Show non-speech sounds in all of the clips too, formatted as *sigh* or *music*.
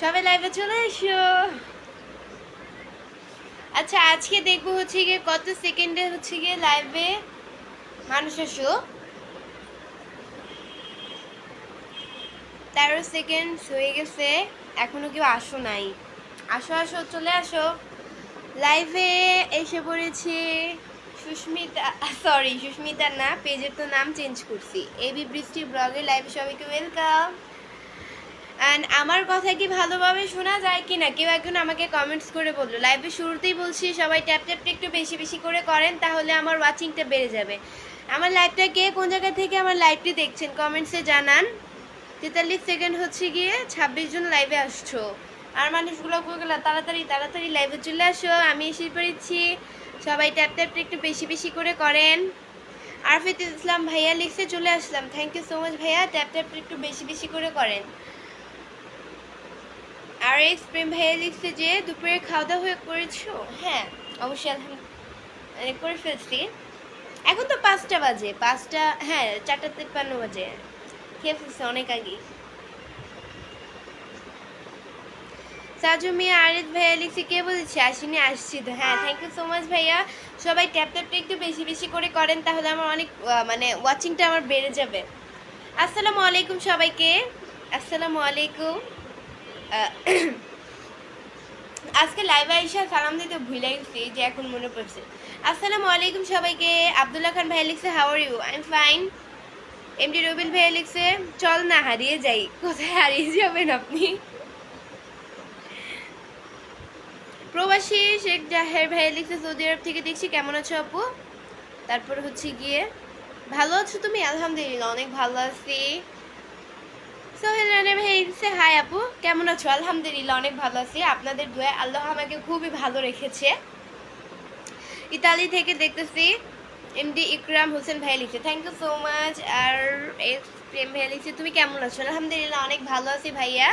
সবাই লাইভে চলে এসো। আচ্ছা আজকে দেখব হচ্ছে গিয়ে কত সেকেন্ডে হচ্ছে গিয়ে লাইভে মানুষ এসো তেরো সেকেন্ড হয়ে গেছে, এখনও কেউ আসো নাই। আসো আসো, চলে আসো। লাইভে এসে পড়েছি। সুস্মিতা সরি সুস্মিতা না, পেজের তো নাম চেঞ্জ করছি। এবি বৃষ্টি ব্লগের লাইভে সবাইকে ওয়েলকাম অ্যান্ড আমার কথা কি ভালোভাবে শোনা যায় কি না কেউ একজন আমাকে কমেন্টস করে বলল। লাইভে শুরুতেই বলছি, সবাই ট্যাপ ট্যাপটা একটু বেশি বেশি করে করেন, তাহলে আমার ওয়াচিংটা বেড়ে যাবে। আমার লাইভটা কে? কোন জায়গা থেকে আমার লাইভটি দেখছেন? কমেন্টসে জানান। তেতাল্লিশ সেকেন্ড হচ্ছে গিয়ে ছাব্বিশ জন লাইভে আসছো। আর মানুষগুলো তাড়াতাড়ি তাড়াতাড়ি লাইভে চলে আসো। আমি এসে পড়েছি। সবাই ট্যাপ ট্যাপটা একটু বেশি বেশি করে করেন। আরফিত ইসলাম ভাইয়া লিখছে, চলে আসলাম। থ্যাংক ইউ সো মাচ ভাইয়া। ট্যাপ ট্যাপটা একটু বেশি বেশি করে করেন। আর এক্স প্রেম ভাইয়া লিখছে যে দুপুরে খাওয়া দাওয়া হয়ে করেছ? হ্যাঁ অবশ্যই আলহামদুলিল্লাহ। করে ফেলছি। এখন তো পাঁচটা বাজে পাঁচটা হ্যাঁ চারটা তিপ্পান্ন বাজে। খেয়ে ফেলছে অনেক আগে সাজু মিয়া আরিফ ভাইয়া লিখছি কে বলেছি? আসিনি আসছি তো। হ্যাঁ থ্যাংক ইউ সো মাচ ভাইয়া। সবাই ট্যাপ ট্যাপটা একটু বেশি বেশি করে করেন তাহলে আমার অনেক মানে ওয়াচিংটা আমার বেড়ে যাবে। আসসালামু আলাইকুম সবাইকে। আসসালামু আলাইকুম। আজকে লাইভে আইসা সালাম দিতে ভুলে গেছি যে এখন মনে পড়ছে। আসসালামু আলাইকুম সবাইকে। আব্দুল্লাহ খান ভাই লিখছে how are you I am fine MD Robin ভাই লিখছে, চল না, হারিয়ে যাই। কোথায় হারিয়ে যাবেন আপনি? প্রবাসী শেখ জাহের ভাই লিখছে, সৌদি আরব থেকে দেখছি, কেমন আছো আপু? তারপর হচ্ছে গিয়ে, ভালো আছো তুমি? আলহামদুলিল্লাহ, অনেক ভালো আছি। সোহেল রানা ভাই লিখছে হাই আপু কেমন আছো? আলহামদুলিল্লাহ, অনেক ভালো আছি। আপনাদের দোয়া আল্লাহ আমাকে খুবই ভালো রেখেছে। ইতালি থেকে দেখতেছি এমডি ইকরাম হোসেন ভাই লিখছে। থ্যাংক ইউ সো মাচ আর এক্স প্রেম ভাই লিখছে, তুমি কেমন আছো? আলহামদুলিল্লাহ, অনেক ভালো আছি ভাইয়া।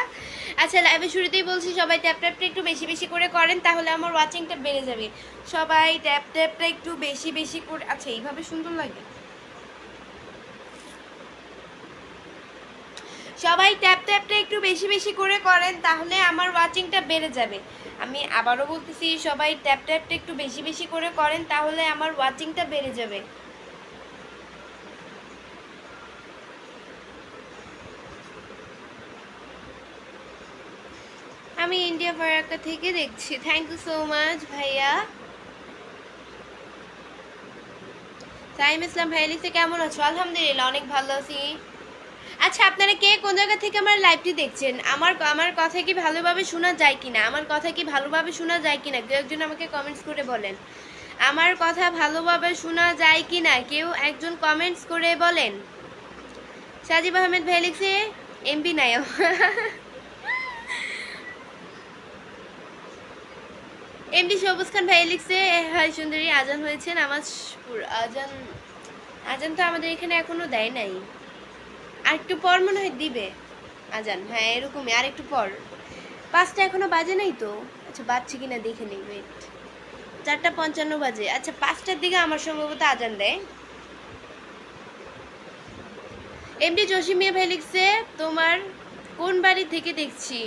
আচ্ছা লাইভে শুরুতেই বলছি, সবাই ট্যাপ ট্যাপটা একটু বেশি বেশি করে করেন, তাহলে আমার ওয়াচিংটা বেড়ে যাবে। সবাই ট্যাপ ট্যাপটা একটু বেশি বেশি করে আচ্ছা এইভাবে সুন্দর লাগে? সবাই ট্যাপ ট্যাপটা একটু বেশি বেশি করে করেন, তাহলে আমার ওয়াচিংটা বেড়ে যাবে। আমি আবারও বলতেছি, সবাই ট্যাপ ট্যাপটা একটু বেশি বেশি করে করেন, তাহলে আমার ওয়াচিংটা বেড়ে যাবে। আমি ইন্ডিয়া ফারাক্কা থেকে দেখছি। থ্যাংক ইউ সো মাচ ভাইয়া। সাইম ইসলাম ভাইয়া লিখছে কেমন আছো? আলহামদুলিল্লাহ, অনেক ভালো আছি। আচ্ছা আপনারা কে? কোন জায়গা থেকে আমার লাইভটি দেখছেন? আমার আমার কথা কি ভালোভাবে শোনা যায় কিনা? আমার কথা কি ভালোভাবে শোনা যায় কিনা? কেউ একজন আমাকে কমেন্টস করে বলেন। আমার কথা ভালোভাবে শোনা যায় কিনা? কেউ একজন কমেন্টস করে বলেন। সাজিব আহমেদ ভাই লিখছে, এমপি নায়ক এমডি সবুজ খান ভাই লিখছে হাই সুন্দরী, আজান হয়েছে নামাজ আজান আজান তো আমাদের এখানে এখনও দেয় নাই। আর একটু পর মনে হয় দিবে। আজান হ্যাঁ এরকমই আর একটু পর। পাঁচটা এখনও বাজে নাই তো? আচ্ছা বাজছে কিনা দেখে নেই ওয়েট চারটা পঞ্চান্ন বাজে। আচ্ছা পাঁচটার দিকে আমার সম্ভবত আজান দেয়। এমডি জসিমিয়া ভাই লিখছে, তোমার কোন বাড়ি থেকে দেখছি?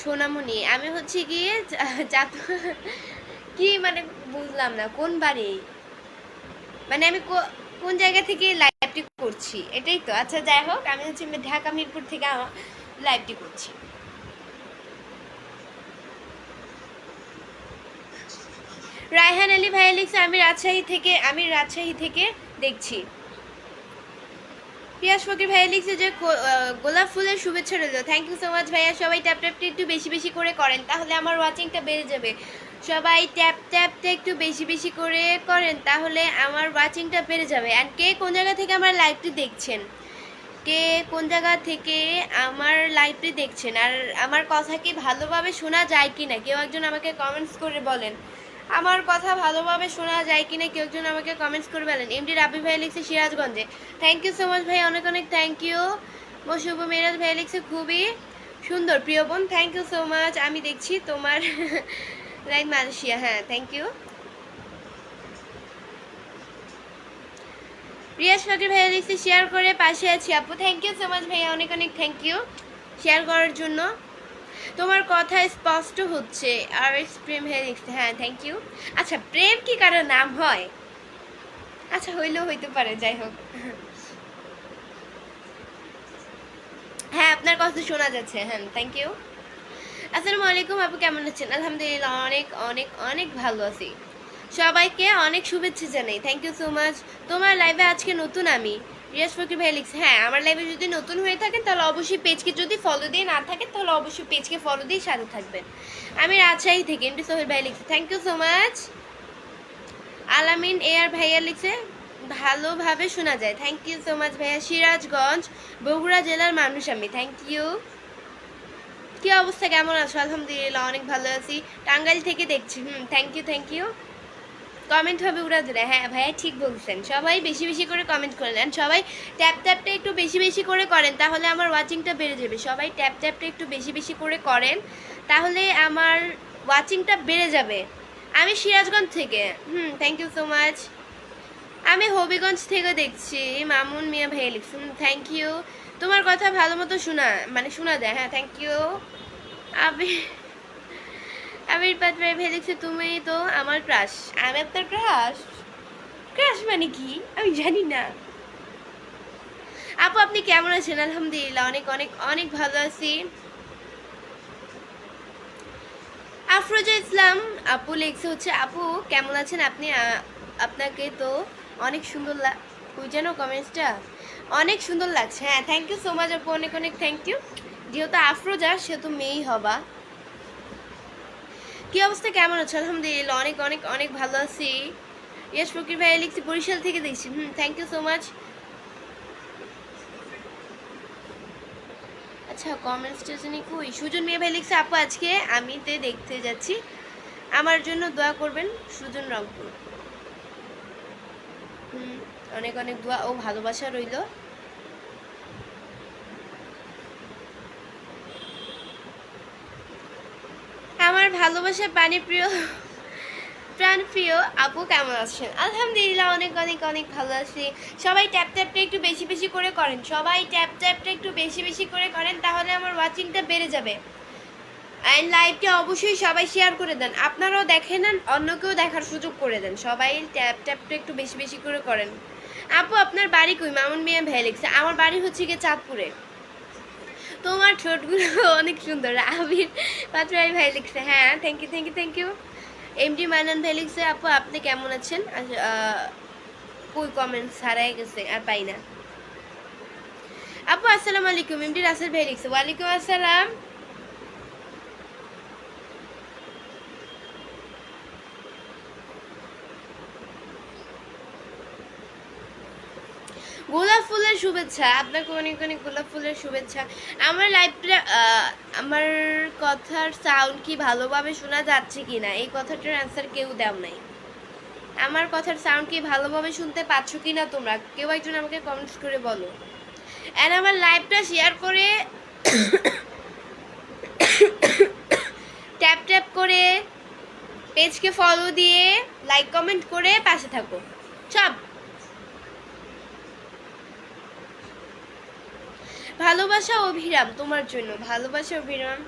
সোনামণি, আমি হচ্ছে গিয়ে চাত কি মানে বুঝলাম না, কোন বাড়ি? মানে আমি কোন জায়গা থেকে লাইভটি করছি এটাই তো আচ্ছা যাই হোক আমি হচ্ছে ঢাকা মিরপুর থেকে আমার লাইভটি করছি রায়হান আলী ভাইয়া লিখছে আমি রাজশাহী থেকে আমি রাজশাহী থেকে দেখছি পিয়াস ফকির ভাইয়া লিখছে যে গোলাপ ফুলের শুভেচ্ছা রইল থ্যাংক ইউ সো মাচ ভাইয়া সবাই ট্যাপ ট্যাপটা একটু বেশি বেশি করে করেন তাহলে আমার ওয়াচিংটা বেড়ে যাবে সবাই ট্যাপ ট্যাপটা একটু বেশি বেশি করে করেন, তাহলে আমার ওয়াচিংটা বেড়ে যাবে। অ্যান্ড কে কোন জায়গা থেকে আমার লাইভটি দেখছেন? কে কোন জায়গা থেকে আমার লাইভটি দেখছেন? আর আমার কথা কি ভালোভাবে শোনা যায় কি না কেউ একজন আমাকে কমেন্টস করে বলেন। আমার কথা ভালোভাবে শোনা যায় কি না কেউ একজন আমাকে কমেন্টস করে বলেন। এমডি রাবি ভাই লিখছে সিরাজগঞ্জে। থ্যাংক ইউ সো মাচ ভাই, অনেক অনেক থ্যাংক ইউ মশুব মেরাজ ভাই লিখছে খুবই সুন্দর। প্রিয় বোন থ্যাংক ইউ সো মাচ আমি দেখছি তোমার *laughs* লাইক মালয়েশিয়া হ্যাঁ থ্যাংক ইউ রিয়াজ ফকির ভাইয়া লিখছে শেয়ার করে পাশে আছি আপু। থ্যাংক ইউ সো মাচ ভাইয়া, অনেক অনেক থ্যাংক ইউ শেয়ার করার জন্য। তোমার কথা স্পষ্ট হচ্ছে। আর প্রেম হেলিক্স হ্যাঁ থ্যাংক ইউ আচ্ছা প্রেম কি কারও নাম হয়? আচ্ছা হইলেও হইতে পারে, যাই হোক। হ্যাঁ আপনার কথা শোনা যাচ্ছে হ্যাঁ থ্যাংক ইউ আসসালামু আলাইকুম, আপু কেমন আছেন? আলহামদুলিল্লাহ অনেক অনেক অনেক ভালো আছি। সবাইকে অনেক শুভেচ্ছা জানাই। থ্যাংক ইউ সো মাচ তোমার লাইভে আজকে নতুন আমি, রিয়াজ ফকির ভাই লিখছে হ্যাঁ আমার লাইভে যদি নতুন হয়ে থাকেন তাহলে অবশ্যই পেজকে যদি ফলো দিয়ে না থাকেন তাহলে অবশ্যই পেজকে ফলো দিয়ে সাথে থাকবেন। আমি রাজশাহী থেকে এমডি সোহেল ভাই লিখছি থ্যাংক ইউ সো মাচ আলামিন এ আর ভাইয়া লিখছে, ভালোভাবে শোনা যায়। থ্যাংক ইউ সো মাচ ভাইয়া। সিরাজগঞ্জ, বগুড়া জেলার মানুষ আমি। থ্যাংক ইউ কি অবস্থা? কেমন আছো? আলহামদুলিল্লাহ, অনেক ভালো আছি। টাঙ্গাইল থেকে দেখছি। হুম thank you thank you comment হবে উড়া ধরে হ্যাঁ ভাইয়া ঠিক বলছেন। সবাই বেশি বেশি করে কমেন্ট আর সবাই ট্যাপ ট্যাপটা একটু বেশি বেশি করে করেন, তাহলে আমার ওয়াচিংটা বেড়ে যাবে। সবাই ট্যাপ ট্যাপটা একটু বেশি বেশি করে করেন, তাহলে আমার ওয়াচিংটা বেড়ে যাবে। আমি সিরাজগঞ্জ থেকে। Hmm thank you so much আমি হবিগঞ্জ থেকে দেখছি। মামুন মিয়া ভাই লিখছেন থ্যাংক ইউ তোমার কথা ভালো মতো শোনা মানে শোনা যায় হ্যাঁ থ্যাংক ইউ আবির পাত্রায় ভাই লিখছে তুমি তো আমার ক্রাশ আমি আপনার ক্রাশ ক্রাশ মানে কি? আমি জানি না। আপু, আপনি কেমন আছেন? আলহামদুলিল্লাহ, অনেক অনেক অনেক ভালো আছি। আফরোজা ইসলাম, আপু লিখছে হচ্ছে, আপু, কেমন আছেন আপনি? আপনাকে তো অনেক সুন্দর ওই যেন কমেন্টসটা অনেক সুন্দর লাগছে হ্যাঁ থ্যাংক ইউ সো মাচ আপু, অনেক অনেক থ্যাংক ইউ যেহেতু আফরোজা, সেহেতু মেয়েই হবা। কি অবস্থা, কেমন আছে? আলহামদুলিল্লাহ, অনেক অনেক অনেক ভালো আছি। ইয়াস ফকির ভাই লিখছি, বরিশাল থেকে দেখছি। Hmm thank you so much আচ্ছা কমেন্ট স্টেশনে কই? সুজন মেয়ে ভাই লিখছে, আপু, আজকে আমি তে দেখতে যাচ্ছি। আমার জন্য দোয়া করবেন, সুজন রংপুর। হুম, অনেক অনেক দোয়া ও ভালোবাসা রইল। আমার ভালোবাসা পানি প্রিয় প্রাণ প্রিয় আপু কেমন আছেন? আলহামদুলিল্লাহ, অনেক অনেক অনেক ভালো আছি। সবাই ট্যাপ ট্যাপটা একটু বেশি বেশি করে করেন। সবাই ট্যাপ ট্যাপটা একটু বেশি বেশি করে করেন, তাহলে আমার ওয়াচিংটা বেড়ে যাবে। অ্যান্ড লাইভটা অবশ্যই সবাই শেয়ার করে দেন। আপনারাও দেখেন অন্যকেও দেখার সুযোগ করে দেন। সবাই ট্যাপ ট্যাপটা একটু বেশি বেশি করে করেন। আপু, আপনার বাড়ি কই? মামুন মিয়া লিখছে আমার বাড়ি হচ্ছে গিয়ে চাঁদপুরে। তোমার ঠোঁটগুলো *laughs* অনেক সুন্দর। আবির পাত্রাই ভাই লিখছে। হ্যাঁ thank you thank you thank you M D Mainan ভাই লিখছে, আপু, আপনি কেমন আছেন? কই কমেন্ট হারাই গেছে, আর পাই না। আপু, আসসালামু আলাইকুম। এম ডি রাসেল ভাই লিখছে, ওয়ালাইকুম আসসালাম। গোলাপ ফুলের শুভেচ্ছা আপনাকে অনেক অনেক গোলাপ ফুলের শুভেচ্ছা? আমার লাইভটা আমার কথার সাউন্ড কি ভালোভাবে শোনা যাচ্ছে কি না এই কথাটার অ্যান্সার কেউ দেও নাই। আমার কথার সাউন্ড কি ভালোভাবে শুনতে পাচ্ছ কি না তোমরা? কেউ একজন আমাকে কমেন্টস করে বলো। অ্যান্ড আমার লাইভটা শেয়ার করে ট্যাপ ট্যাপ করে পেজকে ফলো দিয়ে লাইক কমেন্ট করে পাশে থাকো। সব ভালোবাসা অভিরাম, তোমার জন্য। ভালোবাসা, অভিরাম।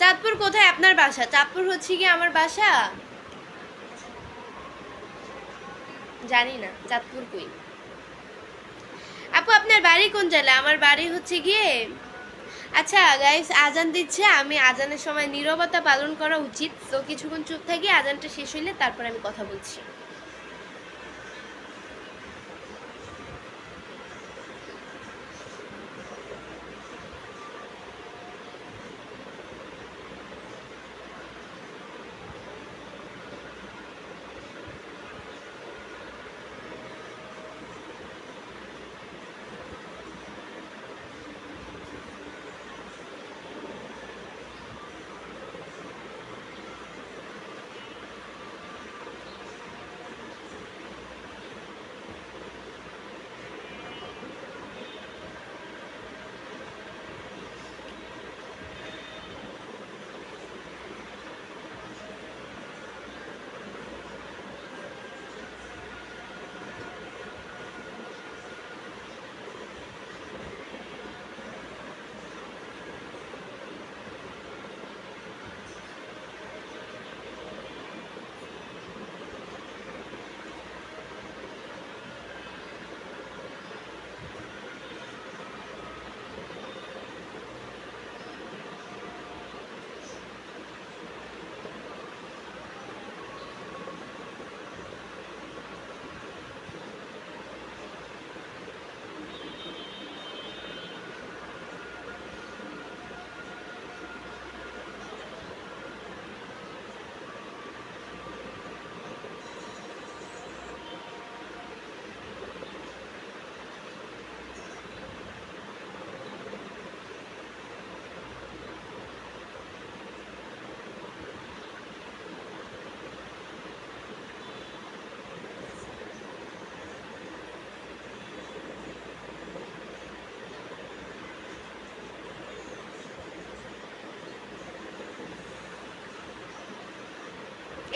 চাঁদপুর কোথায়? আপনার বাসা। চাঁদপুর হচ্ছে কি আমার বাসা? জানি না, চাঁদপুর কই? আপু, আপনার বাড়ি কোন জেলা আমার বাড়ি হচ্ছে গিয়ে আচ্ছা গাইস আজান দিচ্ছে। আমি আজানের সময় নীরবতা পালন করা উচিত। তো কিছুক্ষণ চুপ থাকি, আজানটা শেষ হইলে তারপর আমি কথা বলছি।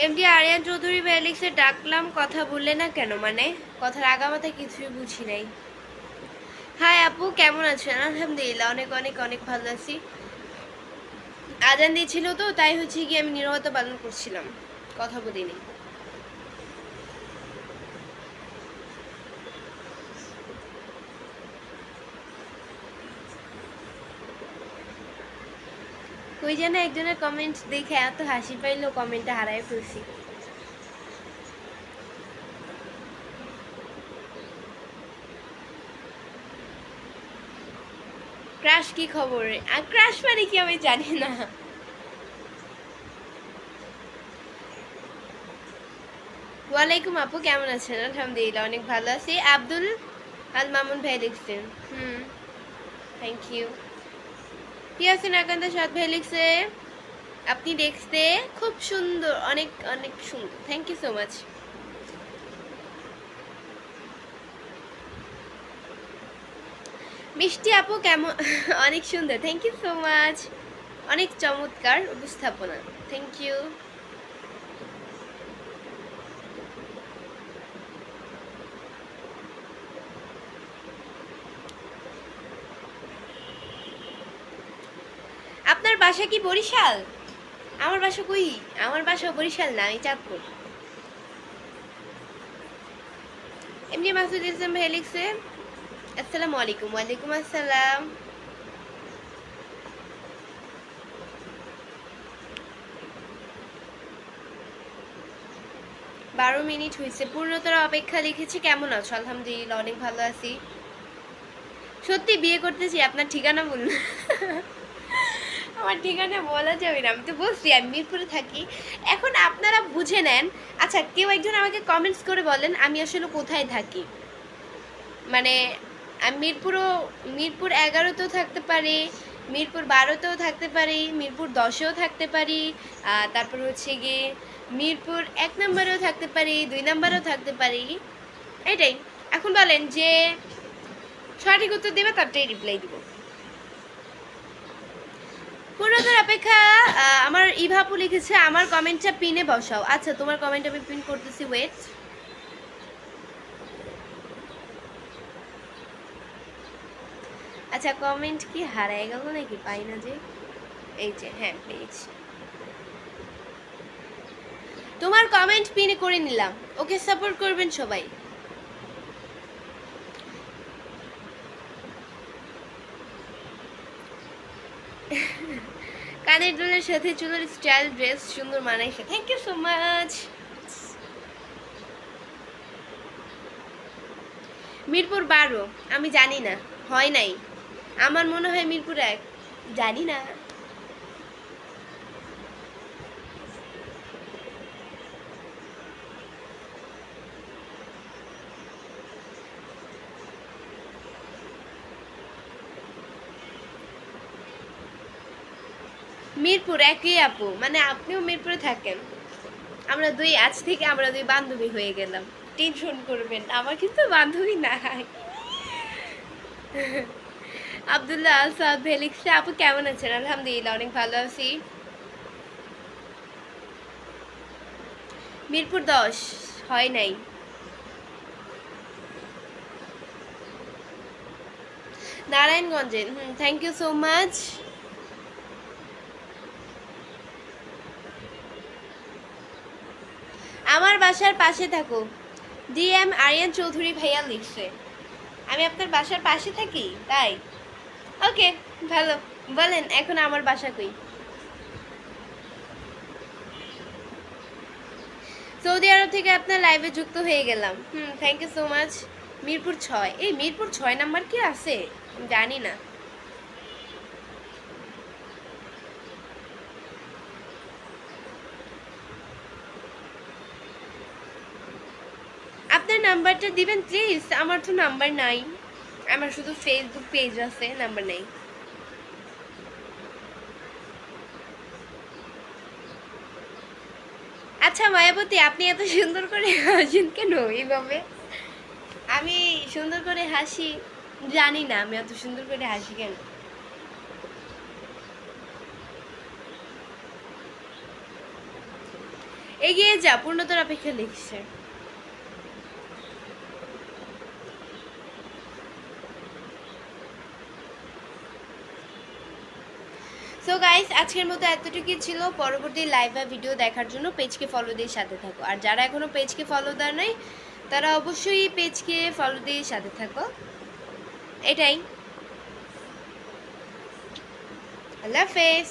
এমডি আরিয়ান চৌধুরী ব্যালিক্সে ডাকলাম, কথা বললে না কেন? মানে কথার আগামাতে কিছুই বুঝি নাই। হাই আপু, কেমন আছেন আলহামদুলিল্লাহ, অনেক অনেক অনেক ভালো আছি। আজান দিয়েছিল তো, তাই হচ্ছে কি আমি নিরবতা পালন করছিলাম। কথা বলিনি। কই যেন একজনের কমেন্ট দেখে এত হাসি পাইলো কমেন্টটা হারাই ফেলছি। ক্রাশ কি খবর? আর ক্রাশ মানে কি আমি জানি না। ওয়ালাইকুম আপু, কেমন আছেন? আলহামদুলিল্লাহ, অনেক ভালো আছি। আব্দুল আল মামুন ভাই লিখছেন হুম থ্যাংক ইউ ইয়াসিন আকান্ত সাত ভাই আপনি দেখতে খুব সুন্দর, অনেক অনেক সুন্দর। থ্যাংক ইউ সো মাচ মিষ্টি আপু কেমন? *laughs* অনেক সুন্দর। থ্যাংক ইউ সো মাচ অনেক চমৎকার উপস্থাপনা। থ্যাংক ইউ আপনার বাসা কি বরিশাল? আমার বাসা কই? আমার বাসা বরিশাল না, আমি চাঁদপুর। এমনি মাসুদ ইসলাম ভাই লিখছে, আসসালামু আলাইকুম, ওয়ালাইকুম আসসালাম। বারো মিনিট হয়েছে পূর্ণতর অপেক্ষা লিখেছি, কেমন আছো? আলহামদুলিল্লাহ, অনেক ভালো আছি। সত্যি বিয়ে করতেছি আপনার ঠিকানা বলুন। *laughs* আমার ঠিকানা বলা যাবে না। আমি তো বলছি, আমি মিরপুরে থাকি। এখন আপনারা বুঝে নেন। আচ্ছা কেউ একজন আমাকে কমেন্টস করে বলেন, আমি আসলে কোথায় থাকি? মানে আমি মিরপুরও, মিরপুর এগারোতেও থাকতে পারি, মিরপুর বারোতেও থাকতে পারি, মিরপুর দশেও থাকতে পারি তারপর হচ্ছে গিয়ে মিরপুর এক নম্বরেও থাকতে পারি, দুই নম্বরেও থাকতে পারি। এটাই। এখন বলেন যে সঠিক উত্তর দেবে তারটাই রিপ্লাই দিব। পূর্ণতার অপেক্ষা আমার ইভাপু লিখেছে, আমার কমেন্টটা পিনে বসাও। আচ্ছা তোমার কমেন্ট আমি পিন করতেছি ওয়েট আচ্ছা কমেন্ট কি হারায় গেল নাকি? পাই না যে। এই যে হ্যাঁ পেয়েছি। তোমার কমেন্ট পিনে করে নিলাম। ওকে সাপোর্ট করবেন সবাই। কানের দুলের সাথে চুলের স্টাইল ড্রেস সুন্দর মানাইছে thank you so much Mirpur বারো, আমি জানি না, হয় নাই। আমার মনে হয় মিরপুর এক। জানি না। মিরপুর, একই আপু। মানে আপনিও মিরপুরে থাকেন। আমরা দুই, আজ থেকে আমরা দুই বান্ধবী হয়ে গেলাম। টেনশন করবেন আমার কিন্তু বান্ধবী নাই। আবদুল্লাহ আসাদ ভেলিক্সে আপু কেমন আছেন? আলহামদুলিল্লাহ, অনেক ভালো আছি। মিরপুর দশ, হয় নাই। নারায়ণগঞ্জে, hmm thank you so much আমার বাসার পাশে থাকো। ডি এম আরিয়ান চৌধুরী ভাইয়া লিখছে। আমি আপনার বাসার পাশে থাকি? তাই? ওকে, ভালো। বলেন, এখন আমার বাসা কই? সৌদি আরব থেকে আপনার লাইভে যুক্ত হয়ে গেলাম। হুম thank you so much Mirpur ছয়। এই মিরপুর ছয় নাম্বার কি আছে? জানি না আপনার নাম্বারটা দিবেন প্লিজ আমার তো নাম্বার নাই। আমার শুধু ফেসবুক পেজ আছে নাম্বার নেই। আচ্ছা মায়াবতী, আপনি এত সুন্দর করে হাসেন কেন এইভাবে? আমি সুন্দর করে হাসি জানি না, আমি এত সুন্দর করে হাসি কেন? এগিয়ে যা, পূর্ণতার অপেক্ষা লিখছে। সো গাইস আজকের মতো এতটুকুই ছিল। পরবর্তী লাইভ বা ভিডিও দেখার জন্য পেজকে ফলো দিয়ে সাথে থাকো। আর যারা এখনও পেজকে ফলো দেয় নাই, তারা অবশ্যই পেজকে ফলো দিয়ে সাথে থাকো। এটাই। আল্লাহ হাফেজ।